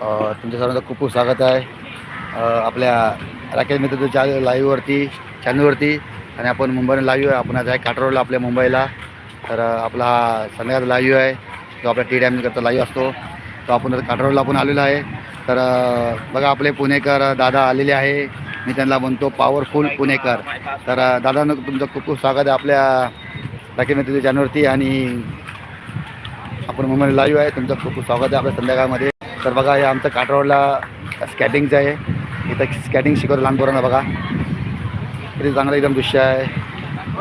तुमच्या सर्वांचं खूप खूप स्वागत आहे. आपल्या राकेश मित्र चा लाईव्हवरती चॅनलवरती आणि आपण मुंबईला लाईव्ह आहे. आपण आज आहे काटरोडला आपल्या मुंबईला. तर आपला हा संध्याकाळचा लाईव्ह आहे. जो आपला टी डॅमकरता लाईव्ह असतो. तो आपण काटरोडला आपण आलेलो आहे. तर बघा आपले पुणेकर दादा आलेले आहे. मी त्यांना म्हणतो पॉवरफुल पुणेकर. तर दादानं तुमचं खूप खूप स्वागत आहे आपल्या राकेश मित्र चॅनलवरती आणि आपण मुंबईला लाईव्ह आहे. तुमचं खूप खूप स्वागत आहे आपल्या संध्याकाळमध्ये. तर बघा हे आमचं काटरोडला स्कॅटिंगचं आहे. इथं स्कॅटिंग शिकवलं लहान पोरांना बघा. किती चांगलं एकदम दृश्य आहे.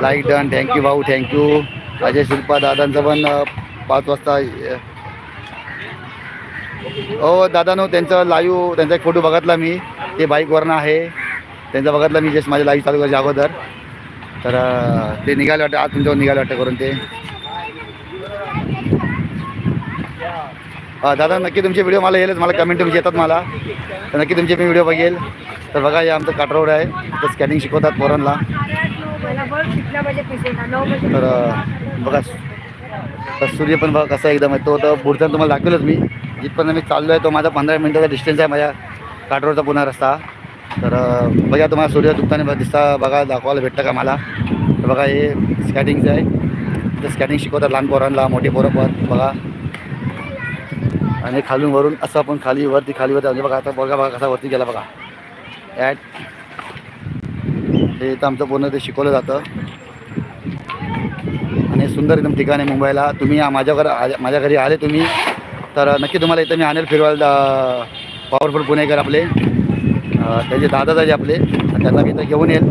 लाईक डन थँक्यू भाऊ. थँक्यू अजय शिल्पा दादांचं पण पाच वाजता हो दादानो त्यांचं लाईव्ह त्यांचा एक फोटो बघितला मी. ते बाईकवरनं आहे. त्यांचा बघितला मी जस्ट माझ्या लाईव्ह चालू करायच्या अगोदर. तर ते निघायला वाटतं. आज तुमच्यावर निघालं वाटतं करून ते. दादा नक्की तुमचे व्हिडिओ मला येईलच. मला कमेंट तुमचे येतात मला. तर नक्की तुमचे मी व्हिडिओ बघेल. तर बघा हे आमचं काटरोड आहे. तर स्कॅनिंग शिकवतात पोरांना. तर बघा तर सूर्य पण बघा कसा एकदम आहे. तो तर पुढचा तुम्हाला दाखवेलच मी. जिथपर्यंत मी चाललो आहे तो माझा पंधरा मिनिटाचा डिस्टन्स आहे माझ्या काटरोडचा पुन्हा रस्ता. तर बघा तुम्हाला सूर्य दुखताना दिसता. बघा दाखवायला भेटतं का मला? तर बघा हे स्कॅटिंगचं आहे. तर स्कॅटिंग शिकवतात लहान पोरांना मोठे पोरं पण. बघा. आणि खालून वरून असं आपण खाली वरती खाली वरती म्हणजे बघा आता बघा बघा कसा वरती गेला बघा. ॲट हे इथं आमचं पूर्ण ते शिकवलं जातं. आणि सुंदर एकदम ठिकाण आहे मुंबईला. तुम्ही माझ्या घर माझ्या घरी आले तुम्ही तर नक्की तुम्हाला इथं मी आणेल फिरवायला पॉवरफुल पुणेकर आपले. त्याचे दादा दाजे आपले त्यांना मी इथं घेऊन येईल.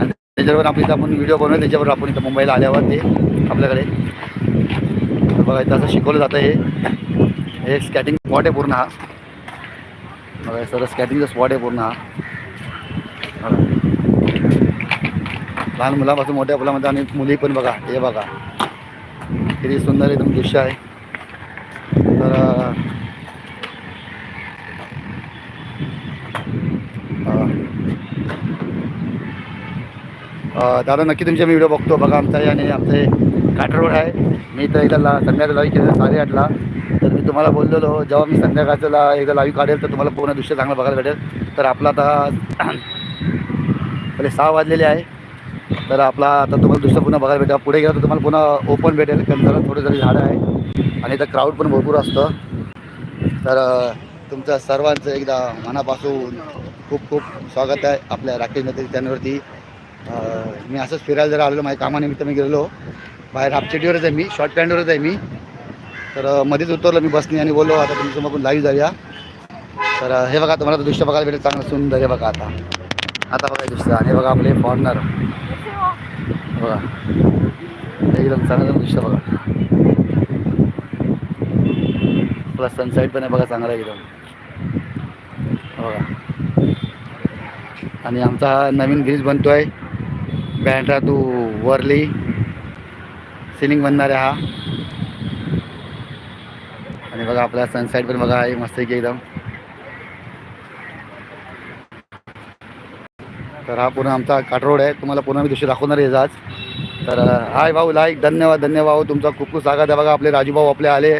आणि त्याच्यावर आपण इथं आपण व्हिडिओ बनवेल त्याच्यावर आपण इथं मुंबईला आल्यावर ते आपल्याकडे बघा इथं असं शिकवलं जातं हे. हे स्कॅटिंग स्पॉट आहे पूर्ण हा. बघा सर स्कॅटिंगचा स्पॉट आहे पूर्ण हा. लहान मुलापासून मोठ्या मुलामध्ये आणि मुली पण बघा हे बघा. किती सुंदर एकदम दृश्य आहे. तर दादा नक्की तुमचे मी व्हिडिओ बघतो. बघा आमचा आणि आमचे हे काटर रोड आहे. मी तर एकदा ला संध्याकाळी केलं साडेआठला. तुम्हाला बोललेलो जेव्हा मी संध्याकाळच्याला एकदा लाईव्ह काढेल तर तुम्हाला पूर्ण दृश्य चांगलं बघायला भेटेल. तर आपला आता पहिले सहा वाजलेले आहे. तर आपला आता तुम्हाला दृश्य पुन्हा बघायला भेटेल. पुढे गेलं तर तुम्हाला पुन्हा ओपन भेटेल. कारण जरा थोडे जरी झाडं आहे आणि इथं क्राऊड पण भरपूर असतं. तर तुमचं सर्वांचं एकदा मनापासून खूप खूप स्वागत आहे आपल्या राकेश नेते चॅनलवरती. मी असंच फिरायला जरा आलेलो माझ्या कामानिमित्त मी गेलेलो. बाहेर हापचेटीवरच आहे मी शॉर्ट पॅन्टवरच आहे मी. तर मध्येच उतरलं मी बसनी आणि बोललो आता तुमचं मग लाईव्ह जाऊया. तर हे बघा तुम्हाला दृश्य बघायला भेटेल चांगलं सुंदर आहे बघा आता. आता बघा दृश्य आणि हे बघा आपले फॉर्नर बघा. एकदम चांगलं दृश्य बघा. प्लस सनसाईट पण आहे बघा चांगला आहे एकदम बघा. आणि आमचा हा नवीन ब्रिज बनतो आहे बँड्रा टू वरली सिलिंग बनणार आहे हा. बघा आपला सनसेट पण बघा आहे मस्त की एकदम. तर हा पूर्ण आमचा काटरोड आहे. तुम्हाला पूर्ण मी दिवशी दाखवणार आहे आज. तर हाय भाऊ लाय धन्यवाद धन्यवाद भाऊ. तुमचा खूप खूप स्वागत आहे. बघा आपले राजू भाऊ आपले आले.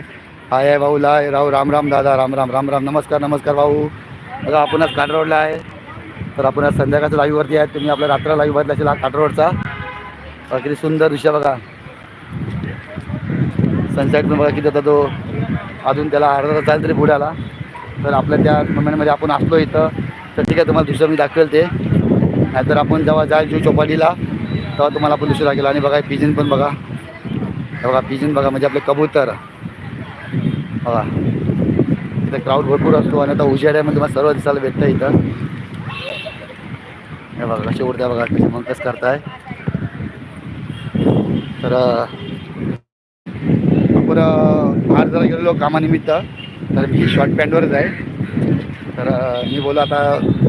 हाय हाय भाऊ लाय राव राम राम दादा राम राम राम राम. नमस्कार नमस्कार भाऊ. बघा आपण आज काटरोडला आहे. तर आपण आज संध्याकाळच्या लाईव्हवरती आहे तुम्ही आपल्या रात्र लाईव्ह बघितला असेल हा काटरोडचा किती सुंदर दृश्य बघा. सनसेट पण बघा किती आता तो. अजून त्याला अर्धा तास चालेल तरी बुडाला तर आपल्या त्या मुमेंटमध्ये आपण असलो इथं तर ठीक आहे तुम्हाला दुसरं मी दाखवेल ते. नाहीतर आपण जेव्हा जाईल जीव चौपाटीला तेव्हा तुम्हाला आपण दुसरं लागेल आणि बघा पिजन पण बघा. हे बघा पिजन बघा म्हणजे आपले कबूतर. बघा. इथं क्राऊड भरपूर असतो आणि आता उजेड्यामध्ये तुम्हाला सर्व दिसायला भेटतं इथं. हे बघा कसे उडत्या बघा कसे मग कसं करताय. तर तर बाहेर जरा गेलेलो कामानिमित्त. तर मी शॉर्ट पॅन्टवरच आहे. तर मी बोललो आता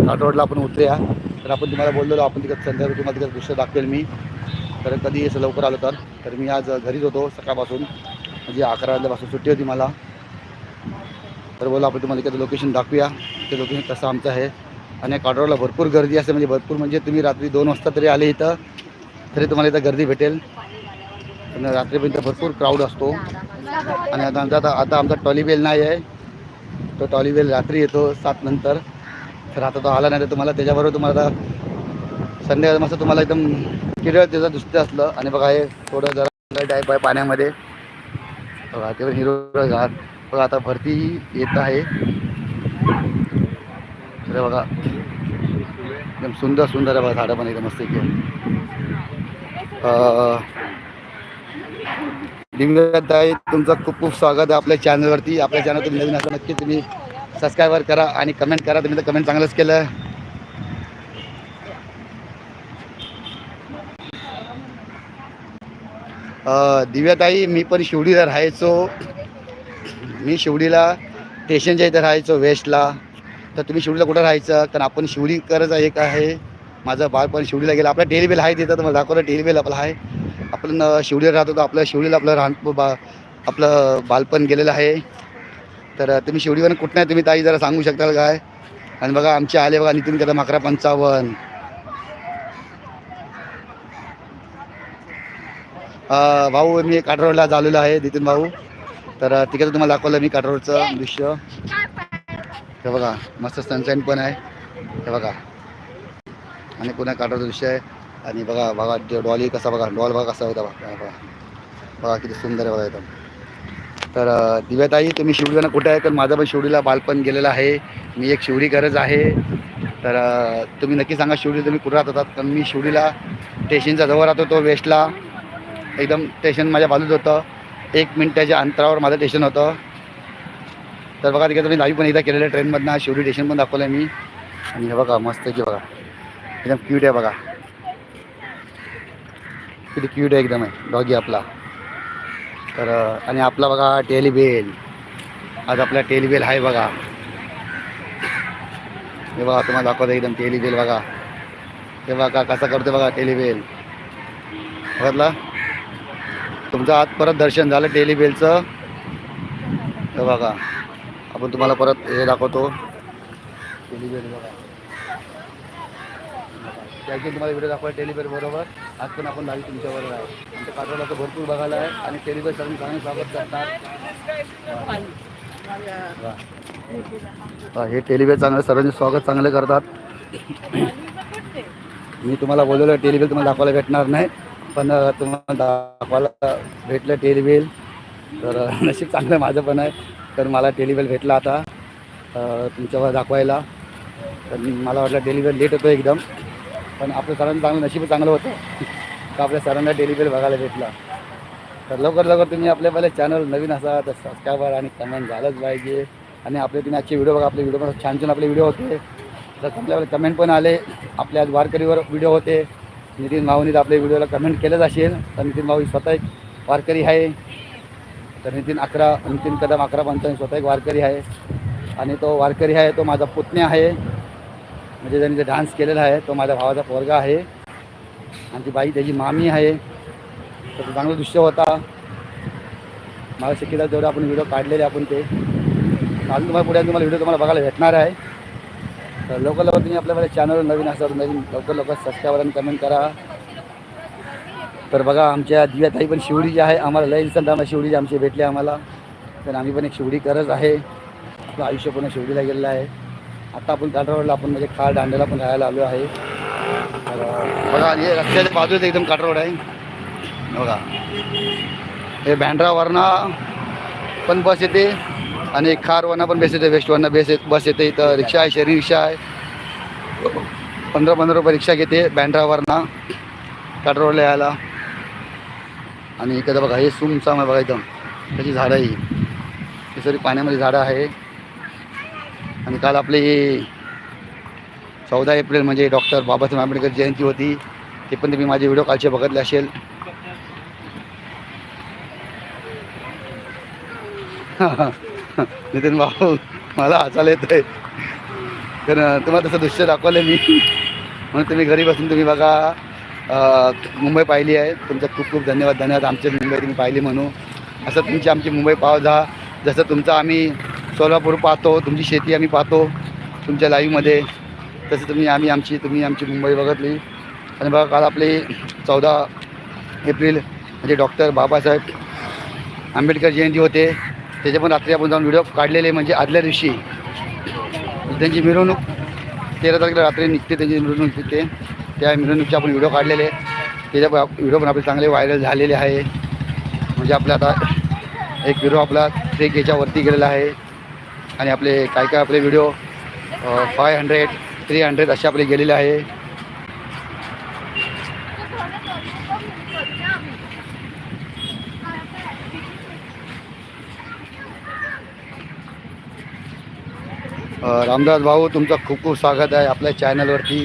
घाट रोडला आपण उतरूया. तर आपण तुम्हाला बोललेलो आपण तिकडे संध्याकाळी तुम्हाला तिकडे दृश्य दाखवेल मी. तर कधी असं लवकर आलो तर तर मी आज घरीच होतो सकाळपासून. म्हणजे अकरा वाजल्यापासून सुट्टी होती मला. तर बोला आपण तुम्हाला इकडे लोकेशन दाखवूया. ते लोकेशन कसं आमचं आहे. आणि काटोरला भरपूर गर्दी असते. म्हणजे भरपूर म्हणजे तुम्ही रात्री दोन वाजता तरी आले इथं तरी तुम्हाला इथं गर्दी भेटेल. पण रात्रीपर्यंत भरपूर क्राऊड असतो. आणि आता आमचा आता आता आमचा टॉलीबेल नाही आहे. तो टॉलीवेल रात्री येतो सात नंतर. तर आता तो आला नाही तर तुम्हाला त्याच्याबरोबर तुम्हाला आता संध्याकाळ मस्त तुम्हाला एकदम किरळ त्याचं दुसतं असलं. आणि बघा हे थोडं जरा टाईप आहे पाण्यामध्ये. बघा ते पण हिरो घाट बघा आता भरती येत आहे. तर बघा. एकदम सुंदर सुंदर आहे बघा झाडं पण एकदम मस्त इथे आहे तुमचं खूप खूप स्वागत आहे आपल्या चॅनलवरती आपल्या चॅनल तुम्ही नवीन असं नक्की तुम्ही सबस्क्राईबर करा आणि कमेंट करा. तुम्ही तर कमेंट चांगलंच केलं. दिव्याताई मी पण शिवडीला राहायचो. मी शिवडीला स्टेशनच्या इथं राहायचो वेस्टला तर तुम्ही शिवडीला कुठं राहायचं? कारण आपण शिवडीकरच एक आहे. माझं बाळपण शिवडीला गेलं. आपलं डेली बिल आहे तिथं तुम्हाला दाखवलं डेली बिल आपलं आहे. आपण अं, शिवडीला राहतो तर आपलं शिवडीला आपलं राहण बा आपलं बालपण गेलेलं आहे. तर तुम्ही शिवडीवर कुठं नाही तुम्ही ताई जरा सांगू शकताल काय? आणि बघा आमचे आले बघा नितीन कदम अकरा पंचावन्न. भाऊ मी काठरोडला झालेलो आहे नितीन भाऊ. तर तिकडे तुम्हाला दाखवलं मी काठरोडचं दृश्य. हे बघा मस्त सनशाईन पण आहे. हे बघा. आणि पुन्हा काठरोडचं दृश्य आहे. आणि बघा बघा डॉ- डॉली कसा बघा डॉल बघा कसा होता बघा बघा बघा. किती सुंदर आहे बघा एकदम. तर दिव्याताई तुम्ही शिवडीला कुठे आहे? तर माझं पण शिवडीला बालपण गेलेलं आहे. मी एक शिवडी गरज आहे. तर तुम्ही नक्की सांगा शिवडी तुम्ही कुठं राहत होतात कारण मी शिवडीला स्टेशनच्या जवळ राहतो तो वेस्टला. एकदम स्टेशन माझ्या बाजूच होतं. एक मिनटाच्या अंतरावर माझं स्टेशन होतं. तर बघा तिकडे तुम्ही लाईव्ह पण एकदा केलेलं ट्रेनमधनं शिवडी स्टेशन पण दाखवलं आहे मी. आणि हे बघा मस्त की बघा. एकदम क्यूट आहे बघा. किती क्यूट आहे एकदम आहे. डॉगी आपला. तर आणि आपला बघा टेलिबेल आज आपला टेलिबेल आहे बघा. हे बघा तुम्हाला दाखवतो एकदम टेलिबेल बघा. हे बघा कसा करतो बघा टेलिबेल बघितला? तुमचं आज परत दर्शन झालं टेलिबेलचं हे बघा. आपण तुम्हाला परत हे दाखवतो. टेलिबेल बघा. त्याची तुम्हाला व्हिडिओ दाखवा टेलिबेल बरोबर. आज पण आपण लाईव्ह तुमच्याबरोबर आहे आमच्या काठवाला तर भरपूर बघायला आहे आणि टेलिबेल सर्व चांगलं स्वागत करतात. हे टेलिबेल चांगलं सर्वांचे स्वागत चांगले करतात. मी तुम्हाला बोललेलं टेलिबेल तुम्हाला दाखवायला भेटणार नाही पण तुम्हाला दाखवायला भेटलं टेलिबेल तर नशीब चांगलं माझं पण आहे. तर मला टेलिबेल भेटला आता तुमच्यावर दाखवायला. तर मला वाटलं टेलिबेल लेट होतो एकदम. पण आपलं सरांचं चांगलं नशीब चांगलं होतं. तर आपल्या सरांना डेली टेलिबेल बघायला भेटला. तर लवकर लवकर तुम्ही आपल्या पहिले चॅनल नवीन असा तर सबस्क्रायबर आणि कमेंट झालंच पाहिजे. आणि आपले तुम्ही आजचे व्हिडिओ बघा आपले व्हिडिओ पण छान छान आपले व्हिडिओ होते. तर आपल्याला कमेंट पण आले. आपल्या आज वारकरीवर व्हिडिओ होते. नितीन भाऊनी तर आपल्या व्हिडिओला कमेंट केलंच असेल तर नितीन भाऊ स्वतः एक वारकरी आहे. तर नितीन अकरा नितीन कदम अकरा पंचावन्न स्वतः एक वारकरी आहे. आणि तो वारकरी आहे तो माझा पुतण्या आहे. म्हणजे त्यांनी जे डान्स केलेला आहे तो माझ्या भावाचा पोरगा आहे. आणि ती बाई त्याची मामी आहे. तर तो चांगलं दृश्य होता. मला शिकिला जेवढे आपण व्हिडिओ काढलेले आपण ते. अजून तुम्हाला पुढे तुम्हाला व्हिडिओ तुम्हाला बघायला भेटणार आहे. तर लवकर लवकर तुम्ही आपल्या चॅनलवर नवीन असतात नवीन लवकर लवकर सबस्क्राईब आणि कमेंट करा. तर बघा आमच्या दिव्याताई पण शिवडी आहे आम्हाला लय दिवसांत आम्हाला शिवडी आमची भेटली आम्हाला. तर आम्ही पण एक शिवडी करत आहे. आयुष्य पूर्ण शिवडीला गेलेलं आहे. आता आपण काठरोडला आपण म्हणजे खाल दांड्याला पण राहायला आलो आहे. तर बघा हे रस्त्याच्या बाजूच एकदम काठरोड आहे. बघा. हे बँड्रावरनं पण बस येते आणि खारवरनं पण बस येते वेस्टवरनं बेस येत बस येते. इथं रिक्षा आहे शहरी रिक्षा आहे. पंधरा पंधरा रुपये रिक्षा घेते बँड्रावरनं काठरोडला यायला. आणि इकडं बघा हे सुमसाम आहे बघा एकदम त्याची झाडं ही. ही सगळी पाण्यामध्ये झाडं आहे. आणि काल आपली चौदा एप्रिल म्हणजे डॉक्टर बाबासाहेब आंबेडकर जयंती होती ते पण तुम्ही माझे व्हिडिओ कालचे बघितले असेल. नितीन भाऊ मला हसायला येत आहे कारण तुम्हाला तसं दृश्य दाखवलं मी. म्हणून तुम्ही घरी बसून तुम्ही बघा. मुंबई पाहिली आहे. तुमचा खूप खूप धन्यवाद. धन्यवाद. आमच्या मुंबई तुम्ही पाहिली म्हणू असं तुमची आमची मुंबई पाव जा जसं तुमचा आम्ही सोलापूर पाहतो तुमची शेती आम्ही पाहतो तुमच्या लाईव्हमध्ये तसं तुम्ही आम्ही आमची तुम्ही आमची मुंबई बघतली. आणि बघा काल आपली चौदा एप्रिल म्हणजे डॉक्टर बाबासाहेब आंबेडकर जयंती होते. त्याचे पण रात्री आपण जाऊन व्हिडिओ काढलेले म्हणजे आदल्या दिवशी. त्यांची मिरवणूक तेरा तारखेला रात्री निघते त्यांची मिरवणूक निघते. त्या मिरवणुकीचे आपण व्हिडिओ काढलेले. त्याच्या व्हिडिओ पण आपले चांगले व्हायरल झालेले आहे. म्हणजे आपल्या आता एक व्हिडिओ आपला ट्रेक केच्यावरती गेलेला आहे. आणि आपले काय काय आपले video five hundred three hundred असे आपले गेलेले आहे. रामदास भाऊ तुमचं खूप खूप स्वागत आहे आपल्या चॅनलवरती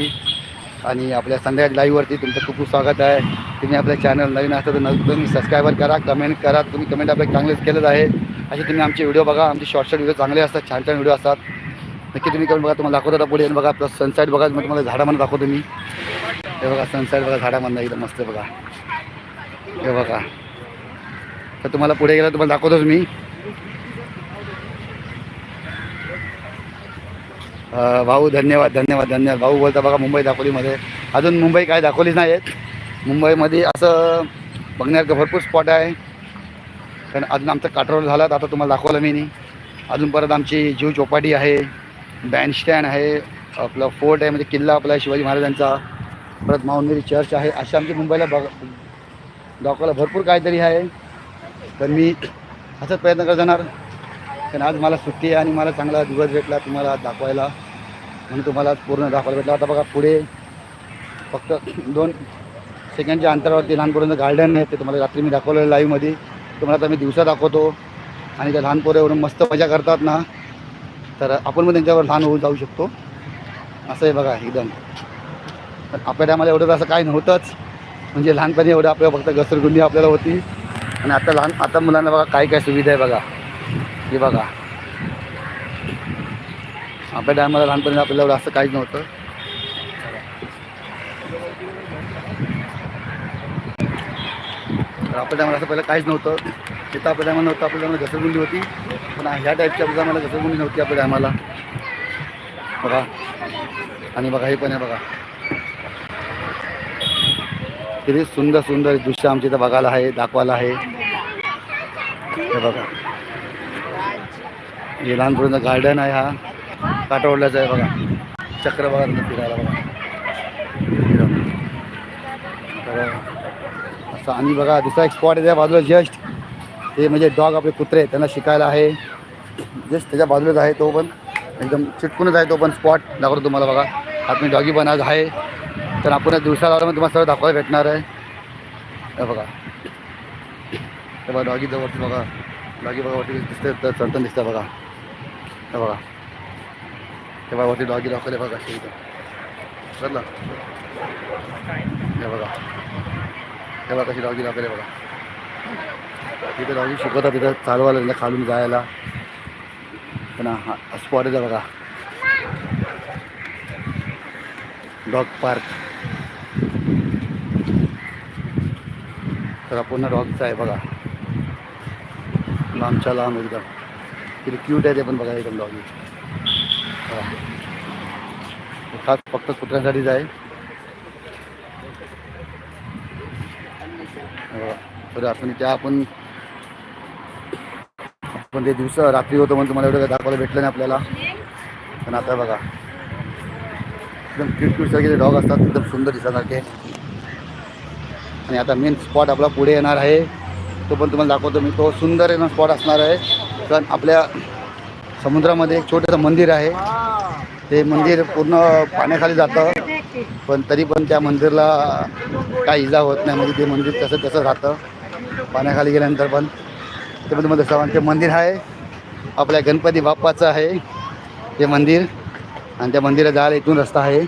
आणि आपल्या संध्याकाळी लाईव्हवरती तुमचं खूप खूप स्वागत आहे. तुम्ही आपल्या चॅनल नवीन असतं तर नवीन तुम्ही सबस्क्रायबर करा कमेंट करा. तुम्ही कमेंट आपल्या चांगलेच केलेलं आहे असे तुम्ही आमचे व्हिडिओ बघा. आमचे शॉर्ट शॉर्ट व्हिडिओ चांगले असतात छान छान व्हिडिओ असतात. नक्की तुम्ही करून बघा. तुम्हाला दाखवतो पुढे. बघा प्लस सनसाईट बघा. मग तुम्हाला झाडामध्ये दाखवतो मी. हे बघा सनसाईट बघा झाडामधनं एकदम मस्त बघा. हे बघा. तर तुम्हाला पुढे गेलं तुम्हाला दाखवतोच मी. भाऊ धन्यवाद धन्यवाद धन्यवाद. भाऊ बोलता बघा मुंबई दाखवलीमध्ये. अजून मुंबई काय दाखवलीच नाही आहेत मुंबईमध्ये असं बघण्यासारखं भरपूर स्पॉट आहे. कारण अजून आमचं काठरोल झाला आता तुम्हाला दाखवलं मी नाही. अजून परत आमची जीव चौपाटी आहे. बँडस्टँड आहे. आपलं फोर्ट आहे म्हणजे किल्ला आपला शिवाजी महाराजांचा. परत माऊंट चर्च आहे. अशा आमची मुंबईला बघ दाखवायला भरपूर काहीतरी आहे. तर मी असंच प्रयत्न करत जाणार. कारण आज मला सुट्टी आहे आणि मला चांगला दिवस भेटला तुम्हाला आज दाखवायला. म्हणून तुम्हाला पूर्ण दाखवायला भेटला. आता बघा पुढे फक्त दोन सेकंडच्या अंतरावरती लहान पोरांचं गार्डन आहे. ते तुम्हाला रात्री मी दाखवलेलं लाईव्हमध्ये तुम्हाला आता मी दिवसा दाखवतो. आणि त्या लहान पोरं एवढं मस्त मजा करतात ना. तर आपण मग त्यांच्यावर लहान होऊन जाऊ शकतो. असं आहे बघा एकदम. पण आपल्या टायमाला एवढं असं काही नव्हतंच. म्हणजे लहानपणी एवढं आपल्याला फक्त घसरगुंडी आपल्याला होती. आणि आता लहान आता मुलांना बघा काय काय सुविधा आहे बघा. हे बघा. आपल्या टायमाला लहानपणी आपल्याला एवढं असं काहीच नव्हतं. तर आपल्या टायमाला असं पहिलं काहीच नव्हतं. तिथं आपल्या टायमाला नव्हतं आपल्या टायमाला घसरगुंडी होती. पण ह्या टाईपच्या आपल्या टायमाला घसरगुंडी नव्हती आपल्या टायमाला बघा. आणि बघा हे पण आहे बघा. किती सुंदर सुंदर दृश्य आमच्या इथं बघायला आहे दाखवायला आहे. हे बघा. हे लहानपणीचं गार्डन आहे हा. काटवडल्याचं आहे बघा. चक्र बघा फिरायला बघा. तर असं आणि बघा दुसरा एक स्पॉट आहे त्या बाजूला जस्ट ते म्हणजे डॉग आपले कुत्रे आहेत, त्यांना शिकायला आहे. जस्ट त्याच्या बाजूलाच आहे तो पण. एकदम चिटकूनच आहे तो पण स्पॉट दाखवतो तुम्हाला बघा. आत डॉगी पण आज आहे. तर आपण दिवसा मग तुम्हाला सगळं दाखवायला भेटणार आहे. हे बघा. ते बघा डॉगी वरती बघा. डॉगी बघा वाटते दिसते तर चढताना दिसतं बघा. हे बघा. हे बघा वरती डॉगी दाखवले बघा अशी इथं. ना. हे बघा. हे बघा कशी डॉगी दाखवले बघा. तिथे डॉगी शिकवतात तिथं चालवायला म्हणजे खालून जायला. पण हा स्पॉट आहे बघा. डॉग पार्क तर पूर्ण डॉगचा आहे बघा. लांबच्या लांब एकदम. किती क्यूट आहे ते पण बघा एकदम डॉगी खास फक्त कुत्र्यांसाठीच आहे. हो. तर आपण त्या आपण आपण ते दिवस रात्री होतो म्हणून तुम्हाला एवढं दाखवायला भेटलं नाही आपल्याला. पण आता बघा. एकदम क्यूट क्यूट सारखे डॉग असतात एकदम सुंदर दिसण्यासारखे. आणि आता मेन स्पॉट आपला पुढे येणार आहे. तो पण तुम्हाला दाखवतो मी. तो सुंदर आहे ना स्पॉट असणार आहे. कारण आपल्या समुद्रामध्ये एक छोटंसं मंदिर आहे. ते मंदिर पूर्ण पाण्याखाली जातं. पण तरी पण त्या मंदिरला काही इजा होत नाही. म्हणजे ते मंदिर तसं तसं राहतं. पाण्याखाली गेल्यानंतर पण. ते मध्ये तुम्हाला मंदिर आहे. आपल्या गणपती बाप्पाचं आहे. ते मंदिर. आणि त्या मंदिरात जायला इथून रस्ता आहे.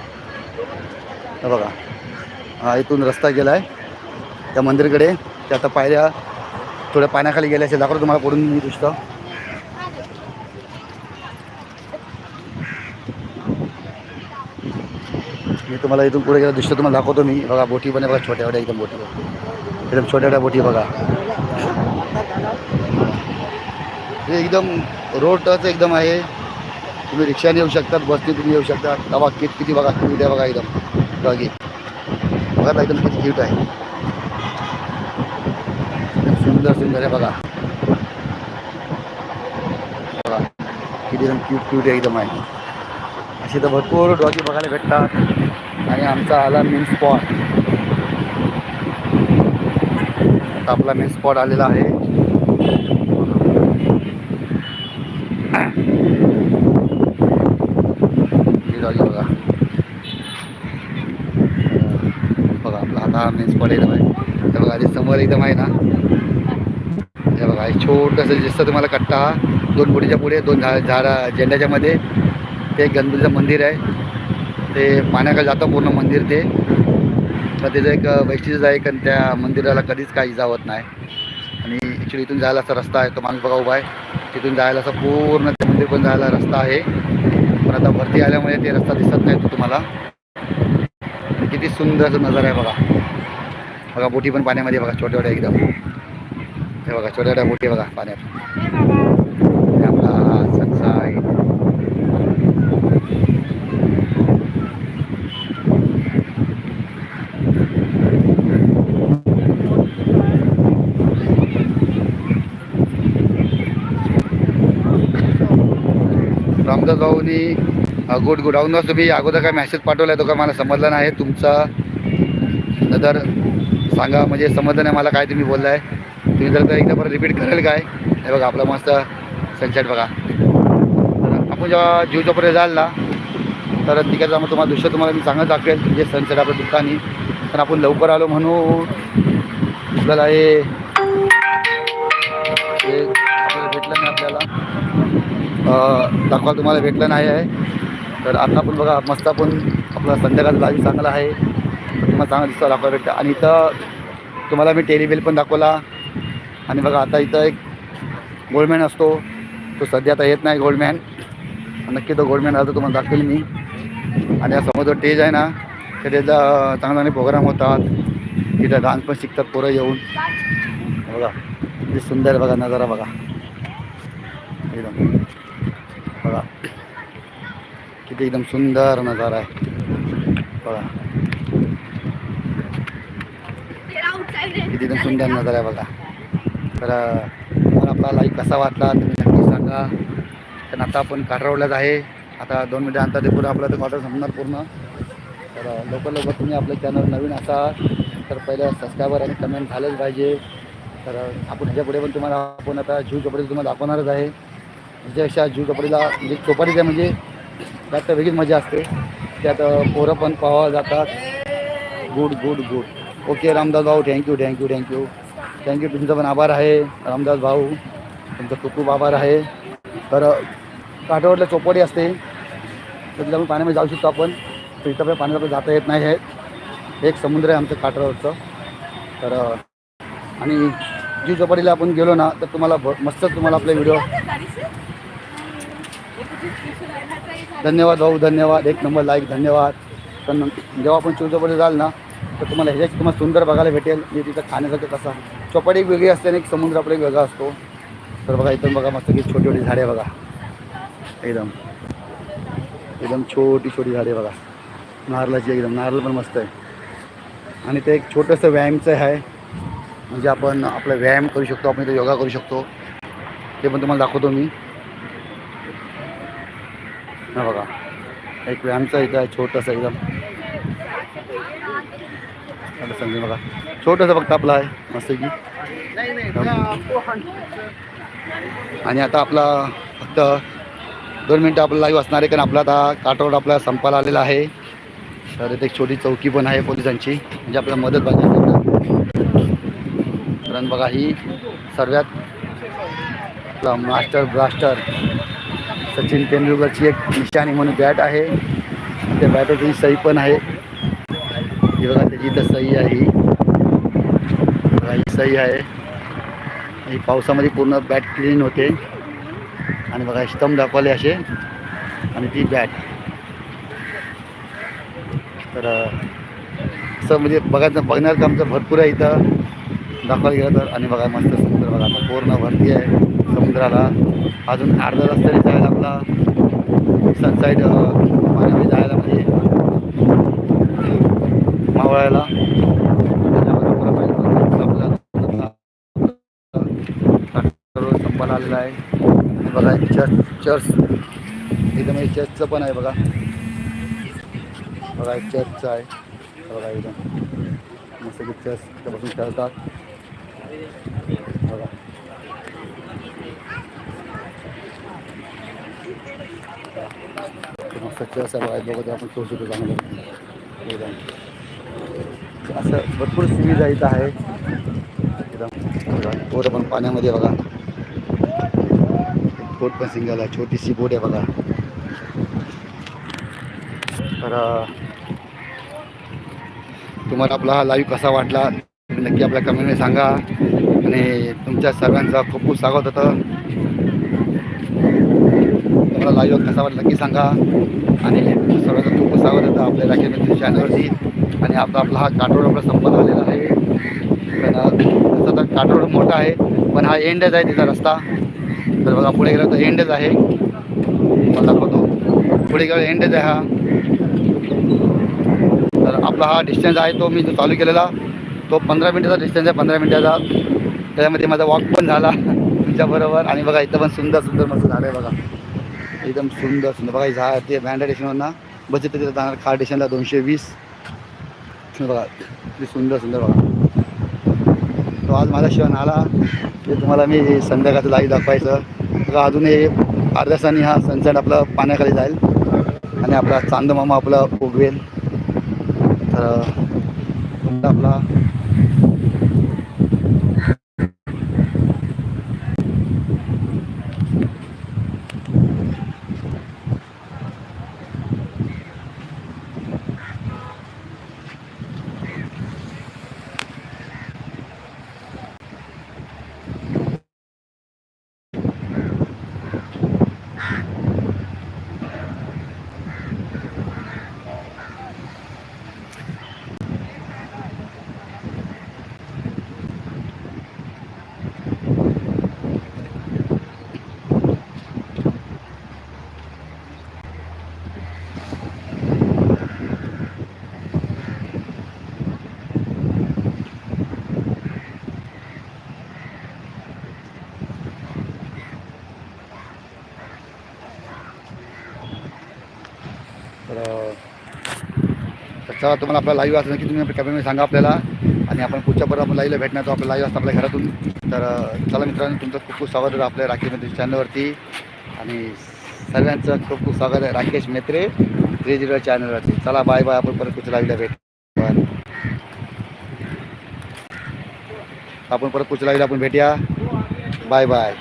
बघा. हा इथून रस्ता गेला आहे त्या मंदिरकडे. ते आता पायऱ्या थोड्या पाण्याखाली गेल्या असे दाखवतो तुम्हाला पडून मी दिसतं तुम्हाला इथून पुढे गेला दृश्य तुम्हाला दाखवतो मी. बघा बोटी पण बघा छोट्या छोट्या एकदम बोटी. एकदम छोट्या छोट्या बोटी बघा. हे एकदम रोडच एकदम आहे. तुम्ही रिक्षाने येऊ शकतात बसने तुम्ही येऊ शकता तवा किट किती बघा क्यूट आहे बघा एकदम. डॉगी बघा एकदम किती क्यूट आहे. सुंदर सुंदर आहे बघा. बघा किती एकदम क्यूट क्यूट एकदम आहे. अशी तर भरपूर डॉगी बघायला भेटतात. आणि आमचा आला मेन स्पॉट आता आपला मेन स्पॉट आलेला आहे. बघा. बघा आपला आता मेन स्पॉट एकदम आहे हे बघा आधी समोर एकदम आहे ना. हे बघा हे छोटंसं दिसतं तुम्हाला कट्टा. दोन बोटीच्या पुढे दोन झाड झाडा झेंड्याच्या मध्ये. ते एक गणपतीचं मंदिर आहे. ते पाण्याकडे जातं पूर्ण मंदिर ते. तर त्याचं एक वैशिष्ट्य आहे कारण त्या मंदिराला कधीच काही इजा होत नाही. आणि ॲक्च्युली इथून जायला असा रस्ता आहे तो माणूस बघा उभा आहे. तिथून जायला असं पूर्ण ते मंदिर पण जायला रस्ता आहे. पण आता भरती आल्यामुळे ते रस्ता दिसत नाही तो तुम्हाला. किती सुंदर असं नजारा आहे बघा. बघा बोटी पण पाण्यामध्ये बघा छोट्या छोट्या एकदम. हे बघा छोट्या छोट्या बोटी बघा पाण्यात हे आपला हा सनसाईड रामदास भाऊनी गुड गुड रामदास तुम्ही अगोदर काय मेसेज पाठवला तो का मला समजला नाही तुमचा नंतर सांगा म्हणजे समजलं नाही मला काय तुम्ही बोललाय. तुम्ही जर का एकदा परत रिपीट करेल काय? हे बघा आपलं मस्त सनसेट बघा. आपण जेव्हा जीव जाल ना तर तिकडे मग तुम्हाला दृश्य तुम्हाला मी चांगलं दाखवेल म्हणजे सनसेट आपल्या दुकानी पण आपण लवकर आलो म्हणून आपल्याला हे दाखवा तुम्हाला भेटलं नाही आहे. तर आता आपण बघा मस्त आपण आपला संध्याकाळचा लाईव्ह चांगला आहे. तुम्हाला चांगला दिसतं दाखवा भेटतं आणि इथं तुम्हाला मी टेलिबिल पण दाखवला. आणि बघा आता इथं एक गोल्डमॅन असतो. तो सध्या आता येत नाही गोल्डमॅन नक्की तो गोल्डमॅन आता तुम्हाला दाखवेल मी. आणि हा समोर जो टेज आहे ना तर त्याचा चांगले चांगले प्रोग्राम होतात. तिथं डान्स पण शिकतात पोरं येऊन. बघा किती सुंदर बघा नजारा बघा. एकदम बघा किती एकदम सुंदर नजारा आहे. बघा किती एकदम सुंदर नजारा आहे बघा. तर आपला लाईक कसा वाटला तुम्ही नक्की सांगा. कारण आता आपण काठारोडलाच आहे. आता दोन मिनटं अंतर ते पुढे आपलं ते ऑर्डर संपणार पूर्ण. तर लवकर लवकर तुम्ही आपलं चॅनल नवीन असाल तर पहिलं सबस्क्रायबर आणि कमेंट झालंच पाहिजे. तर आपण ह्याच्या पुढे पण तुम्हाला आपण आता जीव कपडे तुम्हाला दाखवणारच आहे. त्याच्यापेक्षा जीव कपडेला म्हणजे चोपाटीच्या म्हणजे त्यात वेगळीच मजा असते. त्यात पोरं पण पाहावं जातात good good good okay Ramdas भाऊ थँक्यू थँक्यू थँक्यू थँक्यू तुमचा पण आभार आहे रामदास भाऊ. तुमचा खूप खूप आभार आहे. तर काठावरला चोपडी असते. तर तिला आपण पाण्यामध्ये जाऊ शकतो आपण. तर इथं पाण्यात आपल्याला जाता येत नाही आहे एक समुद्र आहे आमचं काठावरचं तर आणि जी चोपडीला आपण गेलो ना तर तुम्हाला भ मस्त तुम्हाला आपले व्हिडिओ धन्यवाद भाऊ धन्यवाद. एक नंबर लाईक धन्यवाद. पण जेव्हा आपण चिवचोपडी जाल ना तर तुम्हाला ह्याच्यात तुम्हाला सुंदर बघायला भेटेल म्हणजे तिथं खाण्यासारखं कसा चोपाटी एक वेगळी असते आणि एक समुद्र आपला एक वेगळा असतो. तर बघा इथून बघा मस्त की छोटी छोटी झाडे बघा. एकदम. एकदम छोटी छोटी झाडे बघा. नारळाची एकदम नारळ पण मस्त आहे. आणि ते एक छोटंसं व्यायामचं आहे. म्हणजे आपण आपला व्यायाम करू शकतो आपण इथे योगा करू शकतो. ते पण तुम्हाला दाखवतो मी हा बघा एक व्यायामचं इथं आहे छोटंसं एकदम. समजेल बघा. छोटंसं फक्त आपलं आहे मस्त की. आणि आता आपला फक्त दोन मिनटं आपलं लाईव्ह असणार आहे कारण आपला आता काटोड आपला संपायला आलेला आहे. तर इथे एक छोटी चौकी पण आहे पोलिसांची म्हणजे आपल्याला मदत पाहिजे कारण बघा ही सर्वात मास्टर ब्लास्टर सचिन तेंडुलकरची एक निशाणी म्हणून बॅट आहे. त्या बॅटची सही पण आहे. ही बघा त्याची इथं सही आहे. ही सही आहे. ही पावसामध्ये पूर्ण बॅट क्लीन होते. आणि बघा स्तंभ दाखवले असे. आणि ती बॅट. तर असं म्हणजे बघायचं बघण्याचं आमचं भरपूर आहे इथं. दाखवायला गेलं तर. आणि बघा मस्त समुद्र बघा आता पूर्ण भरती आहे समुद्राला. अजून अर्धा रस्त्याने जायला आपला सनसाईड पाण्यामध्ये जायला म्हणजे मावळायला. त्याच्यावर आलेला आहे. बघा चर्च चर्च एकदम हे चर्चचं पण आहे बघा. बघा एक चर्चचं आहे. बघा एकदम मस्त की चर्च त्यापासून खेळतात. बघा. ते मस्त साहेब आहेत बघा ते आपण खेळू शकतो चांगलं. असं भरपूर सुविधा इथं आहे. एकदम बोट पण पाण्यामध्ये बघा. बोट पण सिंगल आहे छोटीशी बोट आहे बघा. तर तुम्हाला आपला हा लाईव्ह कसा वाटला? नक्की आपल्या कमेंटमध्ये सांगा. आणि तुमच्या सर्वांचा खूप खूप स्वागत होतं. तुम्हाला लाईव्ह कसा वाटला नक्की सांगा. आणि सर्वांचं खूप स्वागत होतं आपल्या राखेमध्ये चॅनलवरती. आणि आपला आपला हा काठोड आपला संपत आलेला आहे. पण तसं तर काठोड मोठा आहे पण हा एंडच आहे तिचा रस्ता. तर बघा पुढे गेला तर एंडच आहे. मला दाखवतो पुढे गेला एंडच आहे हा. तर आपला हा डिस्टन्स आहे तो मी जो चालू केलेला तो पंधरा मिनिटाचा डिस्टन्स आहे पंधरा मिनिटाचा. त्याच्यामध्ये माझा वॉक पण झाला. तुमच्याबरोबर आणि बघा इथं पण सुंदर सुंदर मस्त झालं आहे बघा. एकदम सुंदर सुंदर. बघा झाड ते बँड्रा स्टेशनवरनं बस बचत तिथे जाणार खार स्टेशनला दोनशे वीस. बघा किती सुंदर सुंदर बघा. तो आज माझा क्षण आला ते तुम्हाला मी संध्याकाळचं लाईव्ह दाखवायचं. बघा अजून हे अर्ध्या हा सनसेट आपला पाण्याखाली जाईल. आणि आपला चांदमामा आपला उगवेल. तर आपला चला तुम्हाला आपला लाईव्ह असलं की तुम्ही आपल्या कमेंटमध्ये सांगा आपल्याला. आणि आपण पुढच्या परत आपण लाईव्हला भेटणार तो आपला लाईव्ह असतं आपल्या घरातून. तर चला मित्रांनो तुमचं खूप खूप स्वागत आहे आपल्या राखीमध्ये चॅनलवरती आणि सर्वांचं खूप खूप स्वागत आहे राकेश मेत्रे थ्री झिरो चॅनलवरती चला बाय बाय आपण परत पुढच्या लाईव्हला भेट आपण परत पुढच्या लाईव्हला आपण भेटूया. Bye bye